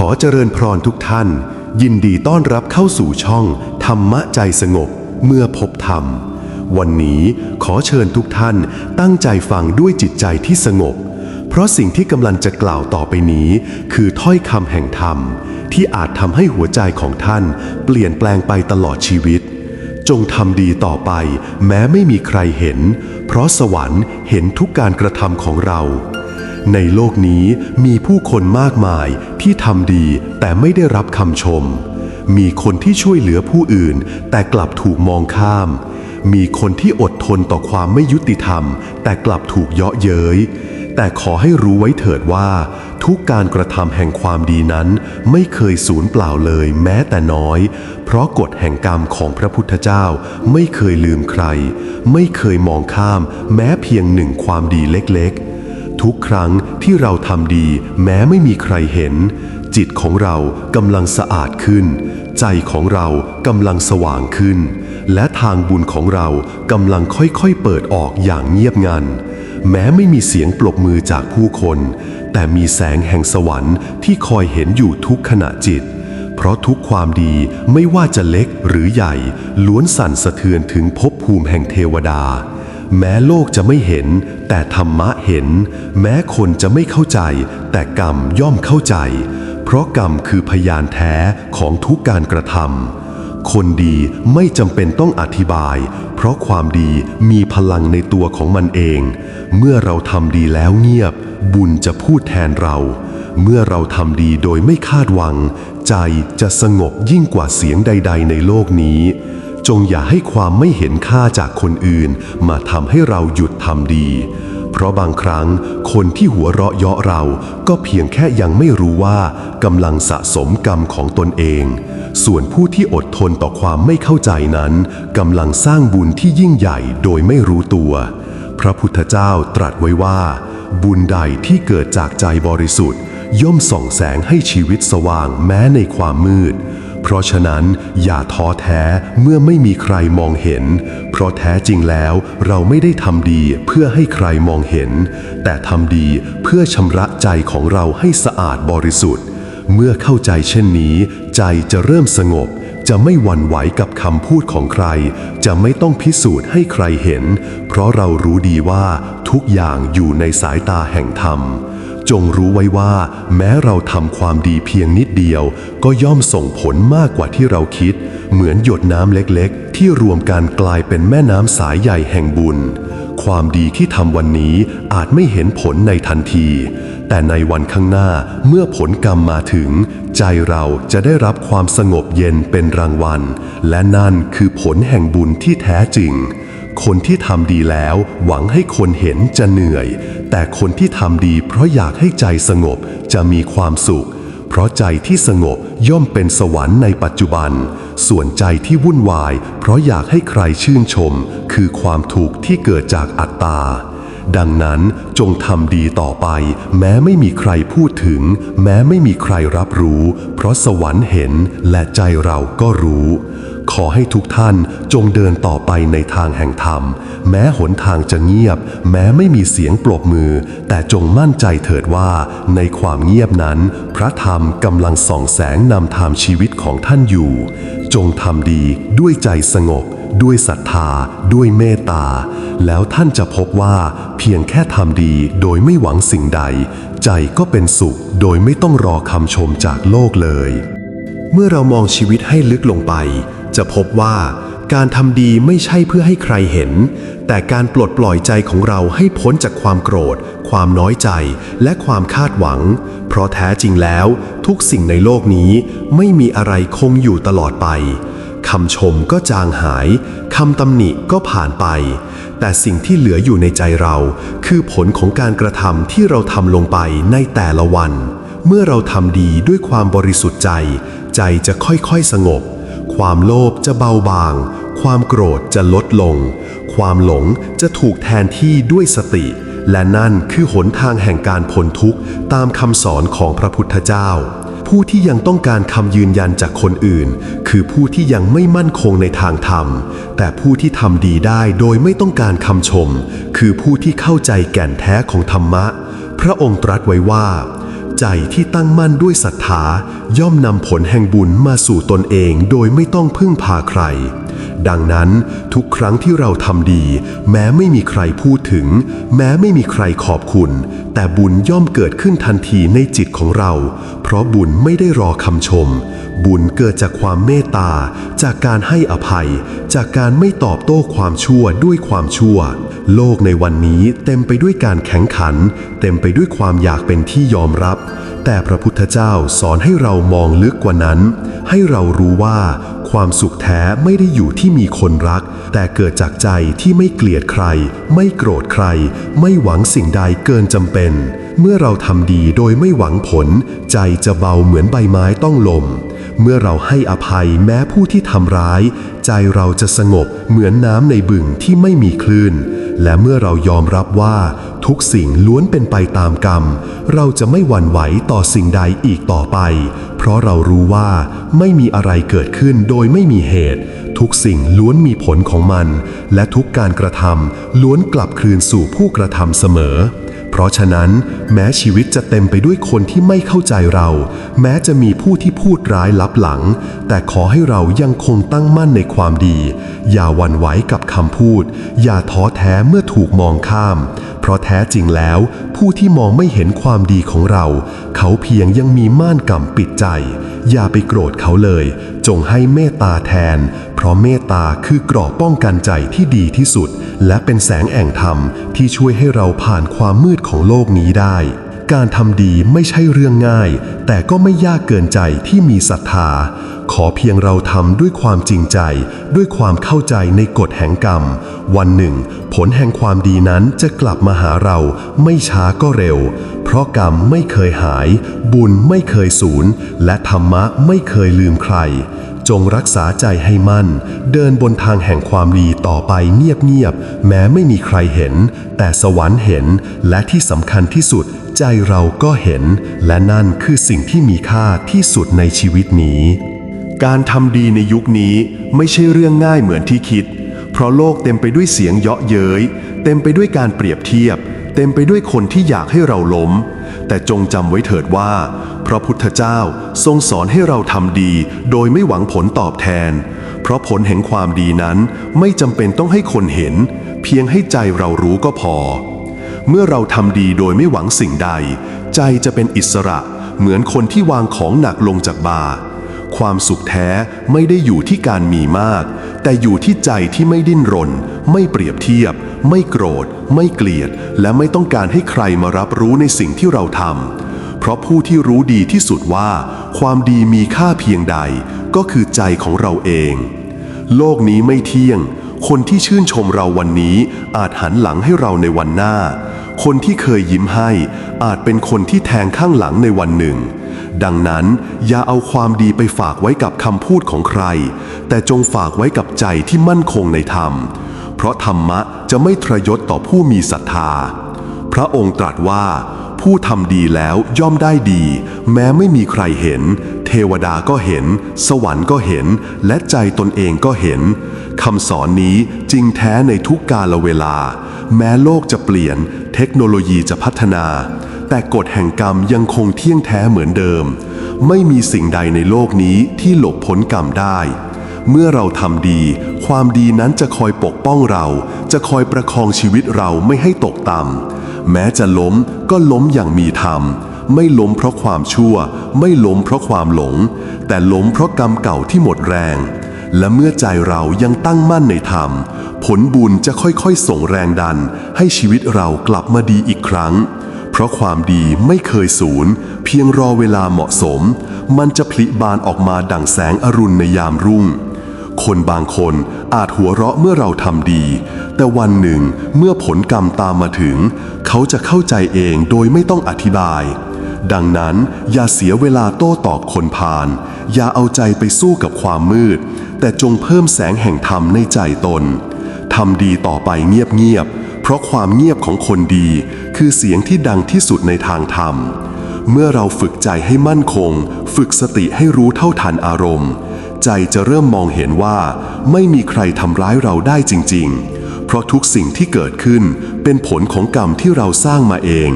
ขอเจริญพรทุกท่าน ยินดีต้อนรับเข้าสู่ช่อง ธรรมะใจสงบเมื่อพบธรรม วันนี้ขอเชิญทุกท่านตั้งใจฟังด้วยจิตใจที่สงบ เพราะสิ่งที่กำลังจะกล่าวต่อไปนี้ คือถ้อยคำแห่งธรรม ที่อาจทำให้หัวใจของท่าน เปลี่ยนแปลงไปตลอดชีวิต จงทำดีต่อไป แม้ไม่มีใครเห็น เพราะสวรรค์เห็นทุกการกระทำของเรา ในโลกนี้มีผู้คนมากมายที่ทำดีแต่ไม่ได้รับคำชม มีคนที่ช่วยเหลือผู้อื่น แต่กลับถูกมองข้าม มีคนที่อดทนต่อความไม่ยุติธรรม แต่กลับถูกเยาะเย้ย แต่ขอให้รู้ไว้เถิดว่า ทุกการกระทำแห่งความดีนั้นไม่เคยสูญเปล่าเลยแม้แต่น้อย เพราะกฎแห่งกรรมของพระพุทธเจ้าไม่เคยลืมใคร ไม่เคยมองข้าม แม้เพียงหนึ่งความดีเล็กๆ ทุกครั้งที่เราทำดีแม้ไม่มีใครเห็น จิตของเรากำลังสะอาดขึ้น ใจของเรากำลังสว่างขึ้น และทางบุญของเรากำลังค่อยๆ เปิดออกอย่างเงียบงัน แม้ไม่มีเสียงปรบมือจากผู้คน แต่มีแสงแห่งสวรรค์ที่คอยเห็นอยู่ทุกขณะจิต เพราะทุกความดีไม่ว่าจะเล็กหรือใหญ่ ล้วนสั่นสะเทือนถึงภพภูมิแห่งเทวดา แม้โลกจะไม่เห็น แต่ธรรมะเห็น แม้คนจะไม่เข้าใจ แต่กรรมย่อมเข้าใจ เพราะกรรมคือพยานแท้ของทุกการกระทำคนดีไม่จำเป็นต้องอธิบาย เพราะความดีมีพลังในตัวของมันเอง เมื่อเราทำดีแล้วเงียบ บุญจะพูดแทนเรา เมื่อเราทำดีโดยไม่คาดหวัง ใจจะสงบยิ่งกว่าเสียงใด ๆ ในโลกนี้ จงอย่าให้ความไม่เห็นค่าจากคนอื่น มาทำให้เราหยุดทำดี เพราะบางครั้งคนที่หัวเราะเยาะเราก็เพียงแค่ยังไม่รู้ว่ากำลังสะสมกรรมของตนเอง ส่วนผู้ที่อดทนต่อความไม่เข้าใจนั้นกำลังสร้างบุญที่ยิ่งใหญ่โดยไม่รู้ตัว พระพุทธเจ้าตรัสไว้ว่า บุญใดที่เกิดจากใจบริสุทธิ์ ย่อมส่องแสงให้ชีวิตสว่างแม้ในความมืด เพราะฉะนั้นอย่าท้อแท้เมื่อไม่มีใครมองเห็น เพราะแท้จริงแล้วเราไม่ได้ทำดีเพื่อให้ใครมองเห็น แต่ทำดีเพื่อชำระใจของเราให้สะอาดบริสุทธิ์ เมื่อเข้าใจเช่นนี้ ใจจะเริ่มสงบ จะไม่หวั่นไหวกับคำพูดของใคร จะไม่ต้องพิสูจน์ให้ใครเห็น เพราะเรารู้ดีว่าทุกอย่างอยู่ในสายตาแห่งธรรม จงรู้ไว้ว่า แม้เราทำความดีเพียงนิดเดียว ก็ย่อมส่งผลมากกว่าที่เราคิด เหมือนหยดน้ำเล็กๆ ที่รวมกันกลายเป็นแม่น้ำสายใหญ่แห่งบุญ ความดีที่ทำวันนี้อาจไม่เห็นผลในทันที แต่ในวันข้างหน้าเมื่อผลกรรมมาถึง ใจเราจะได้รับความสงบเย็นเป็นรางวัล และนั่นคือผลแห่งบุญที่แท้จริง คนที่ทำดีแล้วหวังให้คนเห็นจะเหนื่อย แต่คนที่ทำดีเพราะอยากให้ใจสงบจะมีความสุข เพราะใจที่สงบย่อมเป็นสวรรค์ในปัจจุบัน ส่วนใจที่วุ่นวาย เพราะอยากให้ใครชื่นชม คือความทุกที่เกิดจากอัตตาดังนั้นจงทำดีต่อไป แม้ไม่มีใครพูดถึง แม้ไม่มีใครรับรู้ เพราะสวรรค์เห็นและใจเราก็รู้ อให้ทุกท่านจงเดินต่อไปในทางแห่งธรรม แม้หนทางจะเงียบ แม้ไม่มีเสียงปรบมือ แต่จงมั่นใจเถิดว่า ในความเงียบนั้น พระธรรมกำลังส่องแสงนำทางชีวิตของท่านอยู่ จงทำดีด้วยใจสงบ ด้วยศรัทธา ด้วยเมตตา แล้วท่านจะพบว่า เพียงแค่ทำดีโดยไม่หวังสิ่งใด ใจก็เป็นสุขโดยไม่ต้องรอคำชมจากโลกเลย เมื่อเรามองชีวิตให้ลึกลงไป จะพบว่าการทำดีไม่ใช่เพื่อให้ใครเห็น แต่การปลดปล่อยใจของเราให้พ้นจากความโกรธ ความน้อยใจ และความคาดหวัง เพราะแท้จริงแล้ว ทุกสิ่งในโลกนี้ไม่มีอะไรคงอยู่ตลอดไปคำชมก็จางหายคำตำหนิก็ผ่านไป แต่สิ่งที่เหลืออยู่ในใจเรา คือผลของการกระทำที่เราทำลงไปในแต่ละวัน เมื่อเราทำดีด้วยความบริสุทธิ์ใจ ใจจะค่อยๆสงบ ความโลภจะเบาบาง ความโกรธจะลดลง ความหลงจะถูกแทนที่ด้วยสติ และนั่นคือหนทางแห่งการพ้นทุกข์ตามคำสอนของพระพุทธเจ้า ผู้ที่ยังต้องการคำยืนยันจากคนอื่น คือผู้ที่ยังไม่มั่นคงในทางธรรม แต่ผู้ที่ทำดีได้โดยไม่ต้องการคำชม คือผู้ที่เข้าใจแก่นแท้ของธรรมะ พระองค์ตรัสไว้ว่า ใจที่ตั้งมั่นด้วยศรัทธาย่อมนำผลแห่งบุญมาสู่ตนเองโดยไม่ต้องพึ่งพาใคร ดังนั้นทุกครั้งที่เราทำดี แม้ไม่มีใครพูดถึง แม้ไม่มีใครขอบคุณ แต่บุญย่อมเกิดขึ้นทันทีในจิตของเรา เพราะบุญไม่ได้รอคำชม บุญเกิดจากความเมตตา จากการให้อภัย จากการไม่ตอบโต้ความชั่วด้วยความชั่ว โลกในวันนี้เต็มไปด้วยการแข่งขัน เต็มไปด้วยความอยากเป็นที่ยอมรับ แต่พระพุทธเจ้าสอนให้เรามองลึกกว่านั้น ให้เรารู้ว่า ความสุขแท้ไม่ได้อยู่ที่มีคนรัก แต่เกิดจากใจที่ไม่เกลียดใคร ไม่โกรธใคร ไม่หวังสิ่งใดเกินจำเป็น เมื่อเราทำดีโดยไม่หวังผล ใจจะเบาเหมือนใบไม้ต้องลม เมื่อเราให้อภัยแม้ผู้ที่ทำร้าย ใจเราจะสงบเหมือนน้ำในบึงที่ไม่มีคลื่น และเมื่อเรายอมรับว่า ทุกสิ่งล้วนเป็นไปตามกรรม เราจะไม่หวั่นไหวต่อสิ่งใดอีกต่อไป เพราะเรารู้ว่าไม่มีอะไรเกิดขึ้นโดยไม่มีเหตุ ทุกสิ่งล้วนมีผลของมัน และทุกการกระทำล้วนกลับคืนสู่ผู้กระทำเสมอ เพราะฉะนั้น แม้ชีวิตจะเต็มไปด้วยคนที่ไม่เข้าใจเรา แม้จะมีผู้ที่พูดร้ายลับหลัง แต่ขอให้เรายังคงตั้งมั่นในความดี อย่าหวั่นไหวกับคำพูด อย่าท้อแท้เมื่อถูกมองข้าม ราะแท้จริงแล้ว ผู้ที่มองไม่เห็นความดีของเรา เขาเพียงยังมีม่านกำปิดใจ อย่าไปโกรธเขาเลย จงให้เมตตาแทน เพราะเมตตาคือเกราะป้องกันใจที่ดีที่สุด และเป็นแสงแห่งธรรมที่ช่วยให้เราผ่านความมืดของโลกนี้ได้ การทำดีไม่ใช่เรื่องง่าย แต่ก็ไม่ยากเกินใจที่มีศรัทธา ขอเพียงเราทำด้วยความจริงใจ ด้วยความเข้าใจในกฎแห่งกรรม วันหนึ่ง ผลแห่งความดีนั้นจะกลับมาหาเราไม่ช้าก็เร็ว เพราะกรรมไม่เคยหาย บุญไม่เคยสูญและธรรมะไม่เคยลืมใคร จงรักษาใจให้มั่น เดินบนทางแห่งความดีต่อไปเงียบๆ แม้ไม่มีใครเห็น แต่สวรรค์เห็น และที่สำคัญที่สุด ใจเราก็เห็น และนั่นคือสิ่งที่มีค่าที่สุดในชีวิตนี้ การทำดีในยุคนี้ไม่ใช่เรื่องง่ายเหมือนที่คิด เพราะโลกเต็มไปด้วยเสียงเยาะเย้ย เต็มไปด้วยการเปรียบเทียบ เต็มไปด้วยคนที่อยากให้เราล้ม แต่จงจำไว้เถิดว่า พระพุทธเจ้าทรงสอนให้เราทำดี โดยไม่หวังผลตอบแทน เพราะผลแห่งความดีนั้นไม่จำเป็นต้องให้คนเห็น เพียงให้ใจเรารู้ก็พอ เมื่อเราทำดีโดยไม่หวังสิ่งใด ใจจะเป็นอิสระ เหมือนคนที่วางของหนักลงจากบ่า ความสุขแท้ไม่ได้อยู่ที่การมีมาก แต่อยู่ที่ใจที่ไม่ดิ้นรน ไม่เปรียบเทียบ ไม่โกรธ ไม่เกลียด และไม่ต้องการให้ใครมารับรู้ในสิ่งที่เราทำเพราะผู้ที่รู้ดีที่สุดว่า ความดีมีค่าเพียงใด ก็คือใจของเราเอง โลกนี้ไม่เที่ยง คนที่ชื่นชมเราวันนี้อาจหันหลังให้เราในวันหน้า คนที่เคยยิ้มให้ อาจเป็นคนที่แทงข้างหลังในวันหนึ่ง ดังนั้นอย่าเอาความดีไปฝากไว้กับคำพูดของใคร แต่จงฝากไว้กับใจที่มั่นคงในธรรม เพราะธรรมะจะไม่ทรยศต่อผู้มีศรัทธา พระองค์ตรัสว่า ผู้ทำดีแล้วย่อมได้ดี แม้ไม่มีใครเห็น เทวดาก็เห็น สวรรค์ก็เห็น และใจตนเองก็เห็นคำสอนนี้จริงแท้ในทุกกาลเวลา แม้โลกจะเปลี่ยน เทคโนโลยีจะพัฒนา แต่กฎแห่งกรรมยังคงเที่ยงแท้เหมือนเดิม ไม่มีสิ่งใดในโลกนี้ที่หลบพ้นกรรมได้ เมื่อเราทำดี ความดีนั้นจะคอยปกป้องเรา จะคอยประคองชีวิตเราไม่ให้ตกต่ำแม้จะล้มก็ล้มอย่างมีธรรม ไม่ล้มเพราะความชั่ว ไม่ล้มเพราะความหลง แต่ล้มเพราะกรรมเก่าที่หมดแรง และเมื่อใจเรายังตั้งมั่นในธรรม ผลบุญจะค่อยๆ ส่งแรงดัน ให้ชีวิตเรากลับมาดีอีกครั้ง ราะความดีไม่เคยสูญ เพียงรอเวลาเหมาะสม มันจะผลิบานออกมาดั่งแสงอรุณในยามรุ่ง คนบางคนอาจหัวเราะเมื่อเราทำดี แต่วันหนึ่งเมื่อผลกรรมตามมาถึง เขาจะเข้าใจเองโดยไม่ต้องอธิบาย ดังนั้นอย่าเสียเวลาโต้ตอบคนพาลอย่าเอาใจไปสู้กับความมืด แต่จงเพิ่มแสงแห่งธรรมในใจตนทำดีต่อไปเงียบๆ ราะความเงียบของคนดีคือเสียงที่ดังที่สุดในทางธรรม เมื่อเราฝึกใจให้มั่นคง ฝึกสติให้รู้เท่าทันอารมณ์ ใจจะเริ่มมองเห็นว่า ไม่มีใครทำร้ายเราได้จริง ๆ เพราะทุกสิ่งที่เกิดขึ้นเป็นผลของกรรมที่เราสร้างมาเอง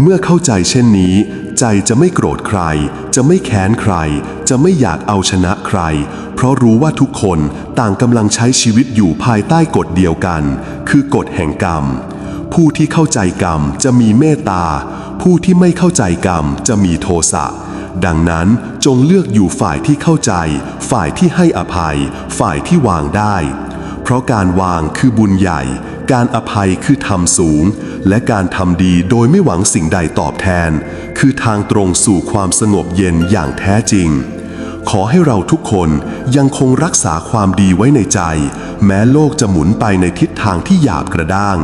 เมื่อเข้าใจเช่นนี้ ใจจะไม่โกรธใคร จะไม่แค้นใคร จะไม่อยากเอาชนะใคร เพราะรู้ว่าทุกคนต่างกำลังใช้ชีวิตอยู่ภายใต้กฎเดียวกัน คือกฎแห่งกรรม ผู้ที่เข้าใจกรรมจะมีเมตตา ผู้ที่ไม่เข้าใจกรรมจะมีโทสะ ดังนั้นจงเลือกอยู่ฝ่ายที่เข้าใจ ฝ่ายที่ให้อภัย ฝ่ายที่วางได้ เพราะการวางคือบุญใหญ่ การอภัยคือธรรมสูง และการทำดีโดยไม่หวังสิ่งใดตอบแทน คือทางตรงสู่ความสงบเย็นอย่างแท้จริง ขอให้เราทุกคนยังคงรักษาความดีไว้ในใจ แม้โลกจะหมุนไปในทิศทางที่หยาบกระด้าง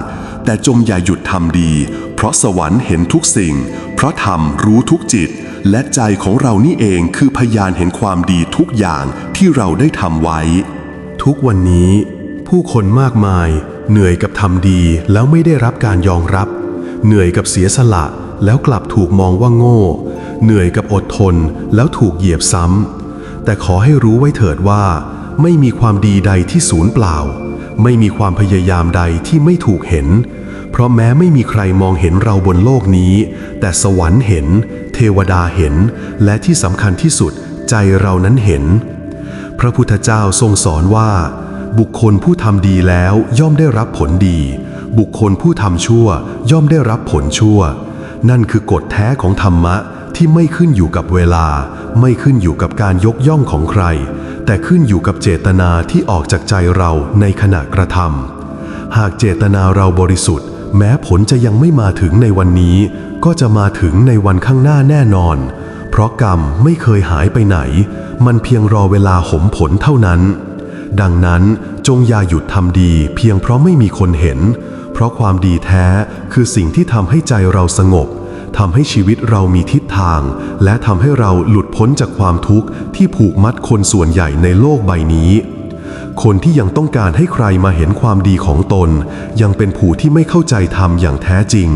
แต่จงอย่าหยุดทำดี เพราะสวรรค์เห็นทุกสิ่ง เพราะธรรมรู้ทุกจิต และใจของเรานี่เองคือพยานเห็นความดีทุกอย่างที่เราได้ทำไว้ ทุกวันนี้ ผู้คนมากมาย เหนื่อยกับทำดีแล้วไม่ได้รับการยอมรับ เหนื่อยกับเสียสละแล้วกลับถูกมองว่าโง่ เหนื่อยกับอดทนแล้วถูกเหยียบซ้ำ แต่ขอให้รู้ไว้เถิดว่า ไม่มีความดีใดที่สูญเปล่า ไม่มีความพยายามใดที่ไม่ถูกเห็น เพราะแม้ไม่มีใครมองเห็นเราบนโลกนี้ แต่สวรรค์เห็น เทวดาเห็น และที่สำคัญที่สุดใจเรานั้นเห็น พระพุทธเจ้าทรงสอนว่า บุคคลผู้ทำดีแล้วย่อมได้รับผลดี บุคคลผู้ทำชั่วย่อมได้รับผลชั่ว นั่นคือกฎแท้ของธรรมะ ที่ไม่ขึ้นอยู่กับเวลา ไม่ขึ้นอยู่กับการยกย่องของใคร แต่ขึ้นอยู่กับเจตนาที่ออกจากใจเราในขณะกระทำหากเจตนาเราบริสุทธิ์ แม้ผลจะยังไม่มาถึงในวันนี้ ก็จะมาถึงในวันข้างหน้าแน่นอน เพราะกรรมไม่เคยหายไปไหน มันเพียงรอเวลาหมผลเท่านั้น ดังนั้นจงอย่าหยุดทำดีเพียงเพราะไม่มีคนเห็น เพราะความดีแท้คือสิ่งที่ทำให้ใจเราสงบ ทำให้ชีวิตเรามีทิศทาง และทำให้เราหลุดพ้นจากความทุกข์ที่ผูกมัดคนส่วนใหญ่ในโลกใบนี้ คนที่ยังต้องการให้ใครมาเห็นความดีของตน ยังเป็นผู้ที่ไม่เข้าใจธรรมอย่างแท้จริง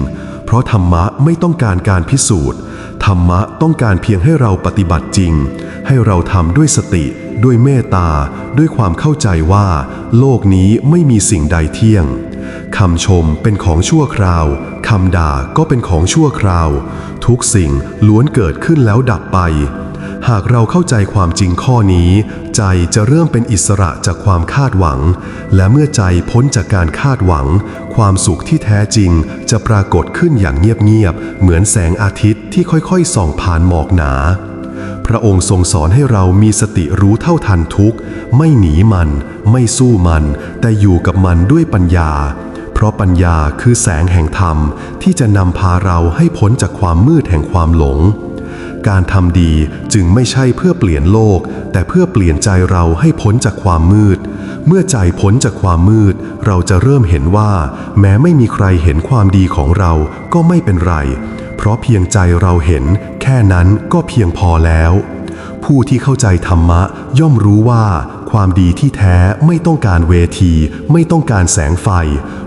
เพราะธรรมะไม่ต้องการการพิสูจน์ ธรรมะต้องการเพียงให้เราปฏิบัติจริง ให้เราทำด้วยสติ ด้วยเมตตา ด้วยความเข้าใจว่า โลกนี้ไม่มีสิ่งใดเที่ยงคำชมเป็นของชั่วคราว คำด่าก็เป็นของชั่วคราว ทุกสิ่งล้วนเกิดขึ้นแล้วดับไป หากเราเข้าใจความจริงข้อนี้ ใจจะเริ่มเป็นอิสระจากความคาดหวัง และเมื่อใจพ้นจากการคาดหวัง ความสุขที่แท้จริงจะปรากฏขึ้นอย่างเงียบๆเหมือนแสงอาทิตย์ที่ค่อยๆส่องผ่านหมอกหนาพระองค์ทรงสอนให้เรามีสติรู้เท่าทันทุกข์ ไม่หนีมัน ไม่สู้มัน แต่อยู่กับมันด้วยปัญญา เพราะปัญญาคือแสงแห่งธรรมที่จะนำพาเราให้พ้นจากความมืดแห่งความหลง การทำดีจึงไม่ใช่เพื่อเปลี่ยนโลก แต่เพื่อเปลี่ยนใจเราให้พ้นจากความมืด เมื่อใจพ้นจากความมืด เราจะเริ่มเห็นว่า แม้ไม่มีใครเห็นความดีของเราก็ไม่เป็นไร เพราะเพียงใจเราเห็น แค่นั้นก็เพียงพอแล้ว ผู้ที่เข้าใจธรรมะย่อมรู้ว่า ความดีที่แท้ไม่ต้องการเวที ไม่ต้องการแสงไฟ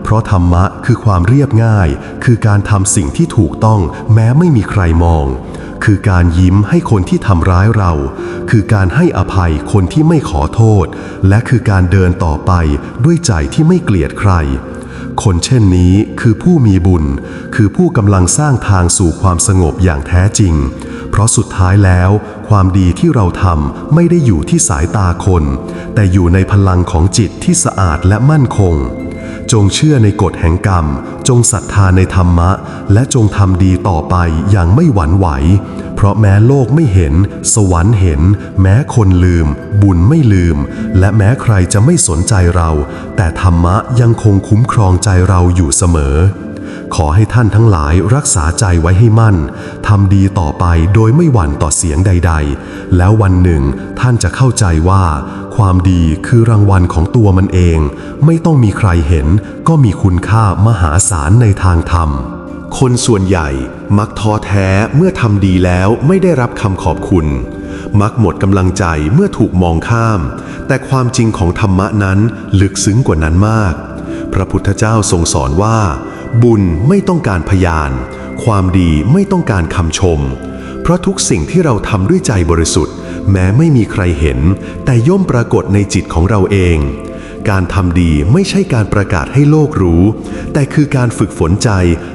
เพราะธรรมะคือความเรียบง่าย คือการทำสิ่งที่ถูกต้องแม้ไม่มีใครมอง คือการยิ้มให้คนที่ทำร้ายเรา คือการให้อภัยคนที่ไม่ขอโทษ และคือการเดินต่อไปด้วยใจที่ไม่เกลียดใคร คนเช่นนี้คือผู้มีบุญ คือผู้กำลังสร้างทางสู่ความสงบอย่างแท้จริง ราะสุดท้ายแล้ว ความดีที่เราทำไม่ได้อยู่ที่สายตาคน แต่อยู่ในพลังของจิตที่สะอาดและมั่นคง จงเชื่อในกฎแห่งกรรม จงศรัทธาในธรรมะ และจงทำดีต่อไปอย่างไม่หวั่นไหว เพราะแม้โลกไม่เห็น สวรรค์เห็น แม้คนลืม บุญไม่ลืม และแม้ใครจะไม่สนใจเรา แต่ธรรมะยังคงคุ้มครองใจเราอยู่เสมอ ขอให้ท่านทั้งหลายรักษาใจไว้ให้มั่นทำดีต่อไปโดยไม่หวั่นต่อเสียงใด ๆ แล้ววันหนึ่งท่านจะเข้าใจว่า ความดีคือรางวัลของตัวมันเอง ไม่ต้องมีใครเห็น ก็มีคุณค่ามหาศาลในทางธรรม คนส่วนใหญ่มักท้อแท้เมื่อทำดีแล้วไม่ได้รับคำขอบคุณ มักหมดกำลังใจเมื่อถูกมองข้าม แต่ความจริงของธรรมะนั้นลึกซึ้งกว่านั้นมาก พระพุทธเจ้าทรงสอนว่า บุญไม่ต้องการพยาน ความดีไม่ต้องการคำชม เพราะทุกสิ่งที่เราทำด้วยใจบริสุทธิ์ แม้ไม่มีใครเห็น แต่ย่อมปรากฏในจิตของเราเอง การทำดีไม่ใช่การประกาศให้โลกรู้ แต่คือการฝึกฝนใจ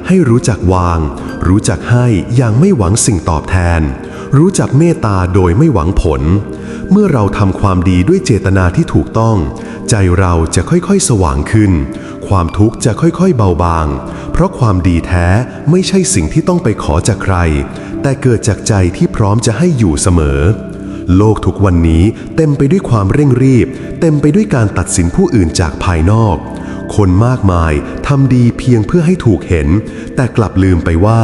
ให้รู้จักวาง รู้จักให้อย่างไม่หวังสิ่งตอบแทน รู้จักเมตตาโดยไม่หวังผล เมื่อเราทำความดีด้วยเจตนาที่ถูกต้อง ใจเราจะค่อยๆ สว่างขึ้น ความทุกข์จะค่อยๆเบาบาง เพราะความดีแท้ไม่ใช่สิ่งที่ต้องไปขอจากใคร แต่เกิดจากใจที่พร้อมจะให้อยู่เสมอ โลกทุกวันนี้เต็มไปด้วยความเร่งรีบ เต็มไปด้วยการตัดสินผู้อื่นจากภายนอก คนมากมายทำดีเพียงเพื่อให้ถูกเห็น แต่กลับลืมไปว่า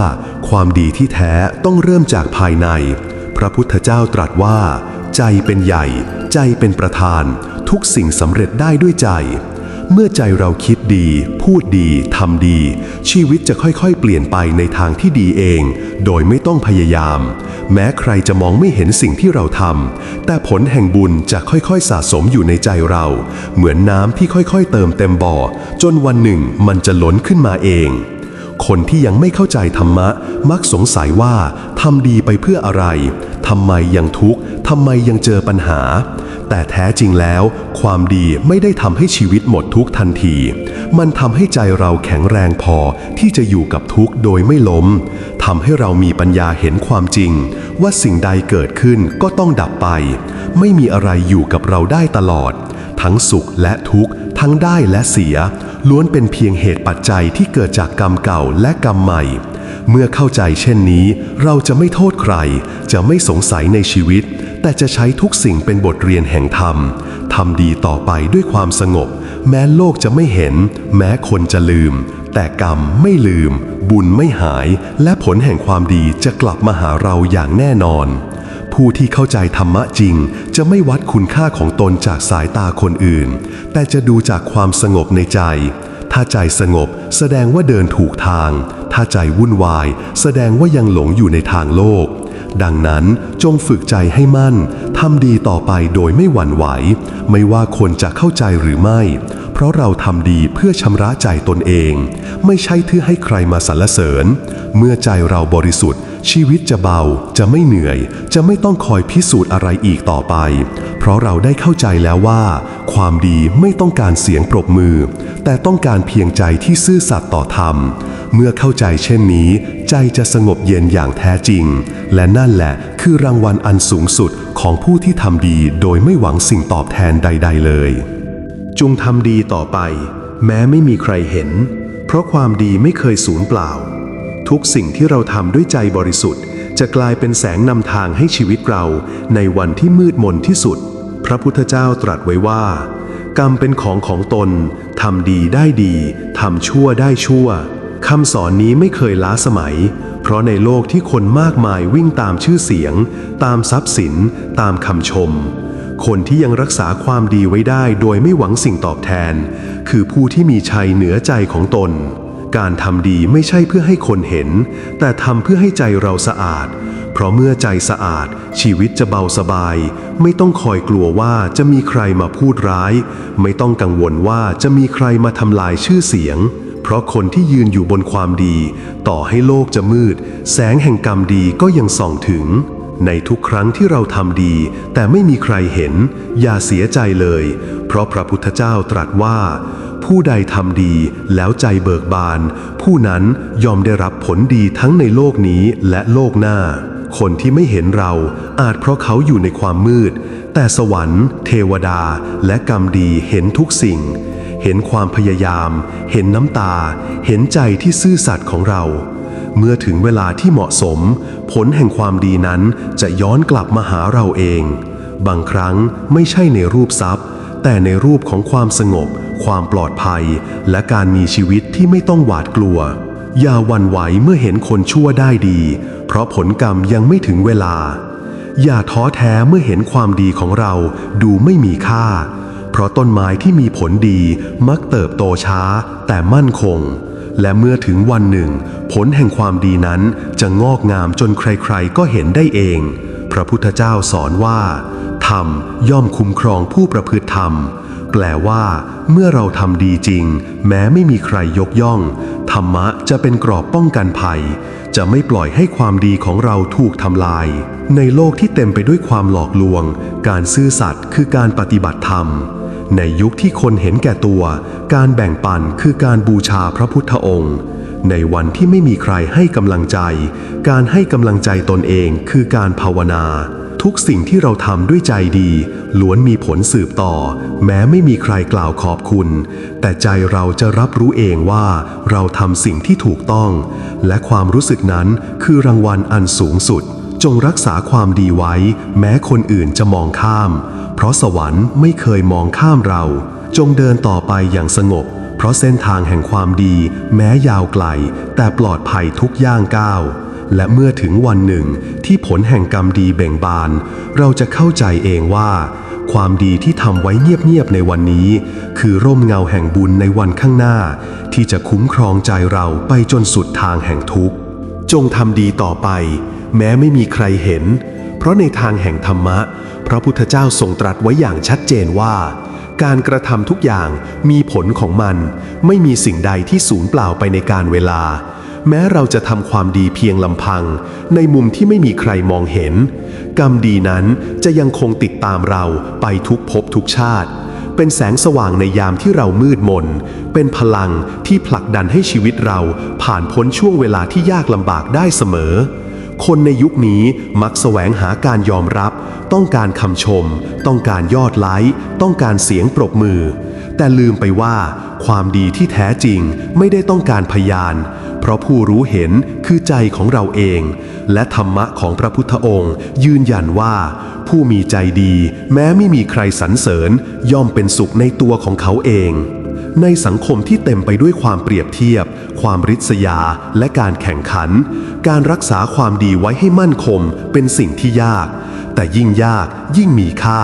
ความดีที่แท้ต้องเริ่มจากภายใน พระพุทธเจ้าตรัสว่า ใจเป็นใหญ่ ใจเป็นประธาน ทุกสิ่งสำเร็จได้ด้วยใจ เมื่อใจเราคิดดี พูดดีทำดี ชีวิตจะค่อยๆ เปลี่ยนไปในทางที่ดีเอง โดยไม่ต้องพยายาม แม้ใครจะมองไม่เห็นสิ่งที่เราทำแต่ผลแห่งบุญจะค่อยๆ สะสมอยู่ในใจเรา เหมือนน้ำที่ค่อยๆ เติมเต็มบ่อ จนวันหนึ่งมันจะล้นขึ้นมาเองคนที่ยังไม่เข้าใจธรรมะ มักสงสัยว่าทำดีไปเพื่ออะไร ทำไมยังทุกข์ ทำไมยังเจอปัญหา แต่แท้จริงแล้ว ความดีไม่ได้ทำให้ชีวิตหมดทุกทันที มันทำให้ใจเราแข็งแรงพอที่จะอยู่กับทุกข์โดยไม่ล้มทำให้เรามีปัญญาเห็นความจริง ว่าสิ่งใดเกิดขึ้นก็ต้องดับไป ไม่มีอะไรอยู่กับเราได้ตลอด ทั้งสุขและทุกข์ทั้งได้และเสีย ล้วนเป็นเพียงเหตุปัจจัยที่เกิดจากกรรมเก่าและกรรมใหม่ เมื่อเข้าใจเช่นนี้ เราจะไม่โทษใคร จะไม่สงสัยในชีวิต แต่จะใช้ทุกสิ่งเป็นบทเรียนแห่งธรรมทำดีต่อไปด้วยความสงบ แม้โลกจะไม่เห็น แม้คนจะลืม แต่กรรมไม่ลืม บุญไม่หาย และผลแห่งความดีจะกลับมาหาเราอย่างแน่นอน ผู้ที่เข้าใจธรรมะจริง จะไม่วัดคุณค่าของตนจากสายตาคนอื่น แต่จะดูจากความสงบในใจ ถ้าใจสงบแสดงว่าเดินถูกทาง ถ้าใจวุ่นวาย แสดงว่ายังหลงอยู่ในทางโลก ดังนั้นจงฝึกใจให้มั่นทำดีต่อไปโดยไม่หวั่นไหว ไม่ว่าคนจะเข้าใจหรือไม่ เพราะเราทำดีเพื่อชำระใจตนเอง ไม่ใช่เพื่อให้ใครมาสรรเสริญ เมื่อใจเราบริสุทธิ์ ชีวิตจะเบา จะไม่เหนื่อย จะไม่ต้องคอยพิสูจน์อะไรอีกต่อไป เพราะเราได้เข้าใจแล้วว่า ความดีไม่ต้องการเสียงปรบมือ แต่ต้องการเพียงใจที่ซื่อสัตย์ต่อธรรม เมื่อเข้าใจเช่นนี้ ใจจะสงบเย็นอย่างแท้จริง และนั่นแหละคือรางวัลอันสูงสุดของผู้ที่ทำดีโดยไม่หวังสิ่งตอบแทนใด ๆ เลย จงทำดีต่อไป แม้ไม่มีใครเห็น เพราะความดีไม่เคยสูญเปล่า ทุกสิ่งที่เราทำด้วยใจบริสุทธิ์ จะกลายเป็นแสงนำทางให้ชีวิตเรา ในวันที่มืดมนที่สุด พระพุทธเจ้าตรัสไว้ว่า กรรมเป็นของของตนทำดีได้ดีทำชั่วได้ชั่ว คำสอนนี้ไม่เคยล้าสมัย เพราะในโลกที่คนมากมายวิ่งตามชื่อเสียง ตามทรัพย์สิน ตามคำชม คนที่ยังรักษาความดีไว้ได้โดยไม่หวังสิ่งตอบแทน คือผู้ที่มีชัยเหนือใจของตน การทำดีไม่ใช่เพื่อให้คนเห็น แต่ทำเพื่อให้ใจเราสะอาด เพราะเมื่อใจสะอาด ชีวิตจะเบาสบาย ไม่ต้องคอยกลัวว่าจะมีใครมาพูดร้าย ไม่ต้องกังวลว่าจะมีใครมาทำลายชื่อเสียง เพราะคนที่ยืนอยู่บนความดี ต่อให้โลกจะมืด แสงแห่งกรรมดีก็ยังส่องถึง ในทุกครั้งที่เราทำดี แต่ไม่มีใครเห็น อย่าเสียใจเลย เพราะพระพุทธเจ้าตรัสว่า ผู้ใดทำดีแล้วใจเบิกบาน ผู้นั้นยอมได้รับผลดีทั้งในโลกนี้และโลกหน้า คนที่ไม่เห็นเราอาจเพราะเขาอยู่ในความมืด แต่สวรรค์ เทวดา และกรรมดีเห็นทุกสิ่ง เห็นความพยายาม เห็นน้ำตา เห็นใจที่ซื่อสัตย์ของเรา เมื่อถึงเวลาที่เหมาะสม ผลแห่งความดีนั้นจะย้อนกลับมาหาเราเอง บางครั้งไม่ใช่ในรูปทรัพย์ แต่ในรูปของความสงบ ความปลอดภัย และการมีชีวิตที่ไม่ต้องหวาดกลัว อย่าวันไหวเมื่อเห็นคนชั่วได้ดี เพราะผลกรรมยังไม่ถึงเวลา อย่าท้อแท้เมื่อเห็นความดีของเราดูไม่มีค่า เพราะต้นไม้ที่มีผลดีมักเติบโตช้าแต่มั่นคง และเมื่อถึงวันหนึ่ง ผลแห่งความดีนั้นจะงอกงามจนใครๆ ก็เห็นได้เอง พระพุทธเจ้าสอนว่า ธรรมย่อมคุ้มครองผู้ประพฤติธรรม แปลว่า เมื่อเราทำดีจริง แม้ไม่มีใครยกย่อง ธรรมะจะเป็นกรอบป้องกันภัย จะไม่ปล่อยให้ความดีของเราถูกทำลายในโลกที่เต็มไปด้วยความหลอกลวง การซื่อสัตย์คือการปฏิบัติธรรม ในยุคที่คนเห็นแก่ตัว การแบ่งปันคือการบูชาพระพุทธองค์ ในวันที่ไม่มีใครให้กำลังใจ การให้กำลังใจตนเองคือการภาวนา ทุกสิ่งที่เราทำด้วยใจดี ล้วนมีผลสืบต่อ แม้ไม่มีใครกล่าวขอบคุณ แต่ใจเราจะรับรู้เองว่า เราทำสิ่งที่ถูกต้อง และความรู้สึกนั้นคือรางวัลอันสูงสุด จงรักษาความดีไว้ แม้คนอื่นจะมองข้าม ราะสวรรค์ไม่เคยมองข้ามเรา จงเดินต่อไปอย่างสงบ เพราะเส้นทางแห่งความดีแม้ยาวไกล แต่ปลอดภัยทุกย่างก้าว และเมื่อถึงวันหนึ่งที่ผลแห่งกรรมดีเบ่งบาน เราจะเข้าใจเองว่า ความดีที่ทำไว้เงียบๆในวันนี้ คือร่มเงาแห่งบุญในวันข้างหน้า ที่จะคุ้มครองใจเราไปจนสุดทางแห่งทุกข์จงทำดีต่อไป แม้ไม่มีใครเห็น เพราะในทางแห่งธรรมะ พระพุทธเจ้าทรงตรัสไว้อย่างชัดเจนว่า การกระทำทุกอย่างมีผลของมัน ไม่มีสิ่งใดที่สูญเปล่าไปในการเวลา แม้เราจะทำความดีเพียงลำพัง ในมุมที่ไม่มีใครมองเห็น กรรมดีนั้นจะยังคงติดตามเราไปทุกภพทุกชาติ เป็นแสงสว่างในยามที่เรามืดมน เป็นพลังที่ผลักดันให้ชีวิตเราผ่านพ้นช่วงเวลาที่ยากลำบากได้เสมอ คนในยุคนี้มักแสวงหาการยอมรับ ต้องการคำชม ต้องการยอดไลค์ต้องการเสียงปรบมือ แต่ลืมไปว่า ความดีที่แท้จริงไม่ได้ต้องการพยาน เพราะผู้รู้เห็นคือใจของเราเอง และธรรมะของพระพุทธองค์ ยืนยันว่า ผู้มีใจดี แม้ไม่มีใครสรรเสริญย่อมเป็นสุขในตัวของเขาเอง ในสังคมที่เต็มไปด้วยความเปรียบเทียบ ความริษยา และการแข่งขัน การรักษาความดีไว้ให้มั่นคงเป็นสิ่งที่ยาก แต่ยิ่งยากยิ่งมีค่า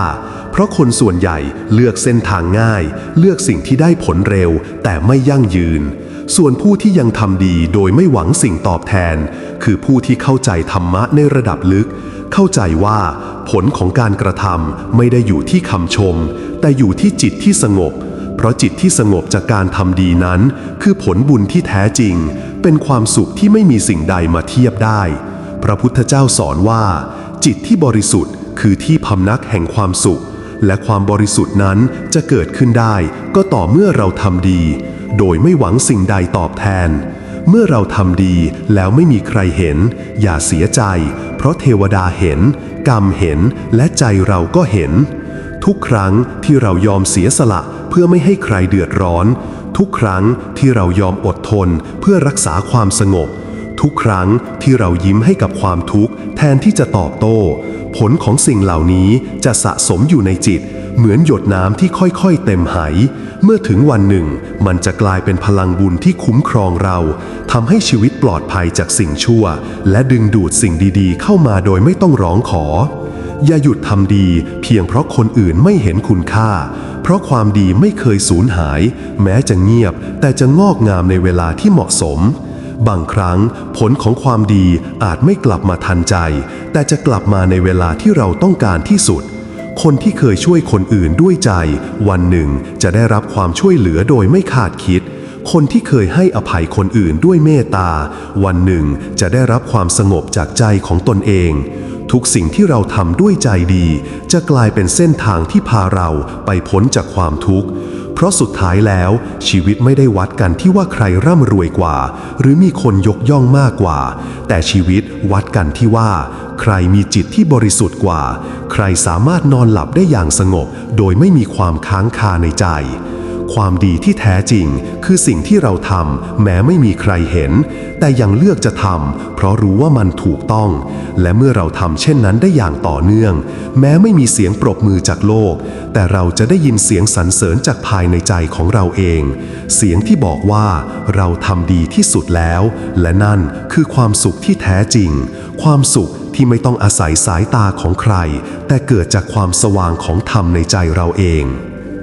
เพราะคนส่วนใหญ่เลือกเส้นทางง่าย เลือกสิ่งที่ได้ผลเร็ว แต่ไม่ยั่งยืน ส่วนผู้ที่ยังทำดีโดยไม่หวังสิ่งตอบแทน คือผู้ที่เข้าใจธรรมะในระดับลึก เข้าใจว่าผลของการกระทำไม่ได้อยู่ที่คำชม แต่อยู่ที่จิตที่สงบ เพราะจิตที่สงบจากการทำดีนั้น คือผลบุญที่แท้จริง เป็นความสุขที่ไม่มีสิ่งใดมาเทียบได้ พระพุทธเจ้าสอนว่า จิตที่บริสุทธิ์คือที่พำนักแห่งความสุข และความบริสุทธิ์นั้นจะเกิดขึ้นได้ ก็ต่อเมื่อเราทำดี โดยไม่หวังสิ่งใดตอบแทน เมื่อเราทำดีแล้วไม่มีใครเห็น อย่าเสียใจ เพราะเทวดาเห็น กรรมเห็นและใจเราก็เห็น ทุกครั้งที่เรายอมเสียสละเพื่อไม่ให้ใครเดือดร้อน ทุกครั้งที่เรายอมอดทนเพื่อรักษาความสงบ ทุกครั้งที่เรายิ้มให้กับความทุกข์แทนที่จะตอบโต้ ผลของสิ่งเหล่านี้จะสะสมอยู่ในจิต เหมือนหยดน้ำที่ค่อยๆ เต็มไหเมื่อถึงวันหนึ่ง มันจะกลายเป็นพลังบุญที่คุ้มครองเราทำให้ชีวิตปลอดภัยจากสิ่งชั่ว และดึงดูดสิ่งดีๆ เข้ามาโดยไม่ต้องร้องขอ อย่าหยุดทำดีเพียงเพราะคนอื่นไม่เห็นคุณค่า เพราะความดีไม่เคยสูญหาย แม้จะเงียบแต่จะงอกงามในเวลาที่เหมาะสม บางครั้งผลของความดีอาจไม่กลับมาทันใจ แต่จะกลับมาในเวลาที่เราต้องการที่สุด คนที่เคยช่วยคนอื่นด้วยใจ วันหนึ่งจะได้รับความช่วยเหลือโดยไม่คาดคิดคนที่เคยให้อภัยคนอื่นด้วยเมตตา วันหนึ่งจะได้รับความสงบจากใจของตนเอง ทุกสิ่งที่เราทำด้วยใจดี จะกลายเป็นเส้นทางที่พาเราไปพ้นจากความทุกข์ เพราะสุดท้ายแล้วชีวิตไม่ได้วัดกันที่ว่าใครร่ำรวยกว่า หรือมีคนยกย่องมากกว่า แต่ชีวิตวัดกันที่ว่า ใครมีจิตที่บริสุทธิ์กว่า ใครสามารถนอนหลับได้อย่างสงบ โดยไม่มีความค้างคาในใจ ความดีที่แท้จริง คือสิ่งที่เราทำแม้ไม่มีใครเห็น แต่ยังเลือกจะทำเพราะรู้ว่ามันถูกต้อง และเมื่อเราทำเช่นนั้นได้อย่างต่อเนื่อง แม้ไม่มีเสียงปรบมือจากโลก แต่เราจะได้ยินเสียงสรรเสริญจากภายในใจของเราเอง เสียงที่บอกว่าเราทำดีที่สุดแล้ว และนั่นคือความสุขที่แท้จริง ความสุขที่ไม่ต้องอาศัยสายตาของใคร แต่เกิดจากความสว่างของธรรมในใจเราเอง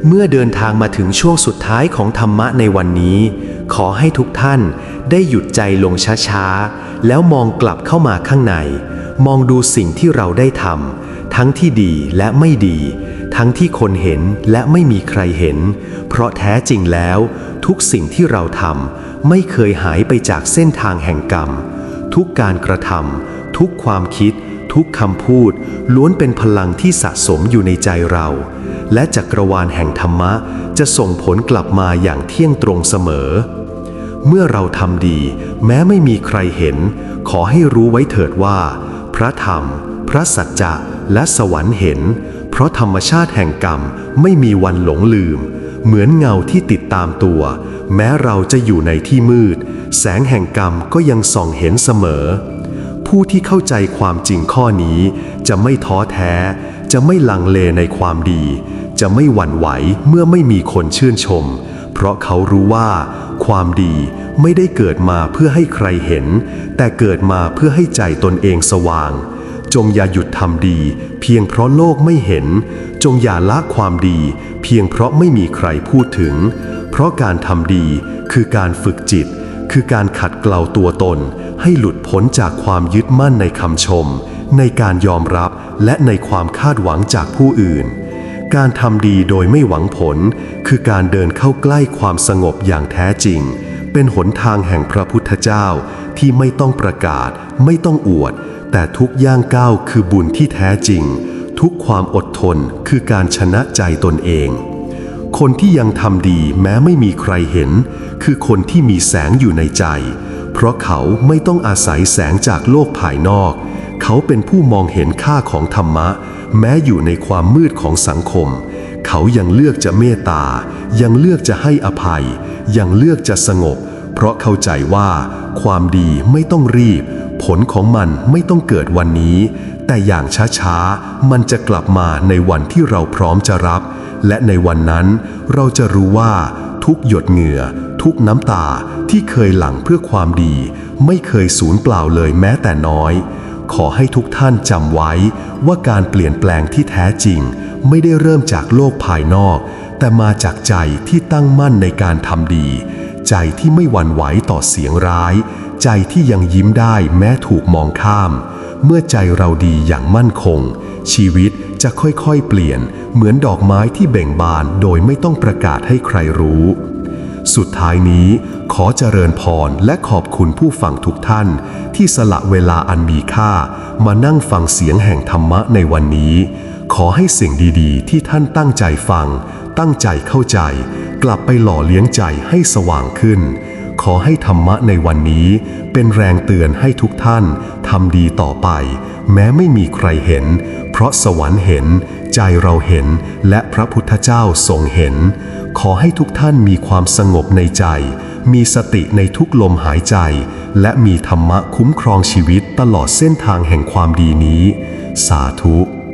เมื่อเดินทางมาถึงช่วงสุดท้ายของธรรมะในวันนี้ ขอให้ทุกท่านได้หยุดใจลงช้าๆ แล้วมองกลับเข้ามาข้างใน มองดูสิ่งที่เราได้ทำทั้งที่ดีและไม่ดี ทั้งที่คนเห็นและไม่มีใครเห็น เพราะแท้จริงแล้ว ทุกสิ่งที่เราทำไม่เคยหายไปจากเส้นทางแห่งกรรม ทุกการกระทำทุกความคิด ทุกคำพูด ล้วนเป็นพลังที่สะสมอยู่ในใจเรา และจักรวาลแห่งธรรมะจะส่งผลกลับมาอย่างเที่ยงตรงเสมอ เมื่อเราทำดี แม้ไม่มีใครเห็น ขอให้รู้ไว้เถิดว่า พระธรรม พระสัจจะและสวรรค์เห็น เพราะธรรมชาติแห่งกรรมไม่มีวันหลงลืม เหมือนเงาที่ติดตามตัว แม้เราจะอยู่ในที่มืด แสงแห่งกรรมก็ยังส่องเห็นเสมอ ผู้ที่เข้าใจความจริงข้อนี้ จะไม่ท้อแท้ จะไม่ลังเลในความดี จะไม่หวั่นไหวเมื่อไม่มีคนชื่นชม เพราะเขารู้ว่า ความดีไม่ได้เกิดมาเพื่อให้ใครเห็น แต่เกิดมาเพื่อให้ใจตนเองสว่าง จงอย่าหยุดทำดี เพียงเพราะโลกไม่เห็น จงอย่าละความดี เพียงเพราะไม่มีใครพูดถึง เพราะการทำดีคือการฝึกจิต คือการขัดเกลาตัวตน ให้หลุดพ้นจากความยึดมั่นในคำชม ในการยอมรับและในความคาดหวังจากผู้อื่น การทำดีโดยไม่หวังผล คือการเดินเข้าใกล้ความสงบอย่างแท้จริง เป็นหนทางแห่งพระพุทธเจ้าที่ไม่ต้องประกาศ ไม่ต้องอวด แต่ทุกย่างก้าวคือบุญที่แท้จริง ทุกความอดทนคือการชนะใจตนเองคนที่ยังทำดีแม้ไม่มีใครเห็น คือคนที่มีแสงอยู่ในใจ เพราะเขาไม่ต้องอาศัยแสงจากโลกภายนอก เขาเป็นผู้มองเห็นค่าของธรรมะ แม้อยู่ในความมืดของสังคม เขายังเลือกจะเมตตา ยังเลือกจะให้อภัย ยังเลือกจะสงบ เพราะเข้าใจว่า ความดีไม่ต้องรีบ ผลของมันไม่ต้องเกิดวันนี้ แต่อย่างช้าๆ มันจะกลับมาในวันที่เราพร้อมจะรับ และในวันนั้นเราจะรู้ว่าทุกหยดเหงื่อ ทุกน้ำตาที่เคยหลั่งเพื่อความดี ไม่เคยสูญเปล่าเลยแม้แต่น้อย ขอให้ทุกท่านจำไว้ว่าการเปลี่ยนแปลงที่แท้จริง ไม่ได้เริ่มจากโลกภายนอก แต่มาจากใจที่ตั้งมั่นในการทำดี ใจที่ไม่หวั่นไหวต่อเสียงร้าย ใจที่ยังยิ้มได้แม้ถูกมองข้าม เมื่อใจเราดีอย่างมั่นคง ชีวิตจะค่อยๆ เปลี่ยนเหมือนดอกไม้ที่เบ่งบานโดยไม่ต้องประกาศให้ใครรู้ สุดท้ายนี้ขอเจริญพรและขอบคุณผู้ฟังทุกท่าน ที่สละเวลาอันมีค่า มานั่งฟังเสียงแห่งธรรมะในวันนี้ ขอให้สิ่งดีๆ ที่ท่านตั้งใจฟัง ตั้งใจเข้าใจ กลับไปหล่อเลี้ยงใจให้สว่างขึ้น ขอให้ธรรมะในวันนี้ เป็นแรงเตือนให้ทุกท่านทำดีต่อไป แม้ไม่มีใครเห็น เพราะสวรรค์เห็น ใจเราเห็นและพระพุทธเจ้าทรงเห็น ขอให้ทุกท่านมีความสงบในใจ มีสติในทุกลมหายใจ และมีธรรมะคุ้มครองชีวิตตลอดเส้นทางแห่งความดีนี้ สาธุ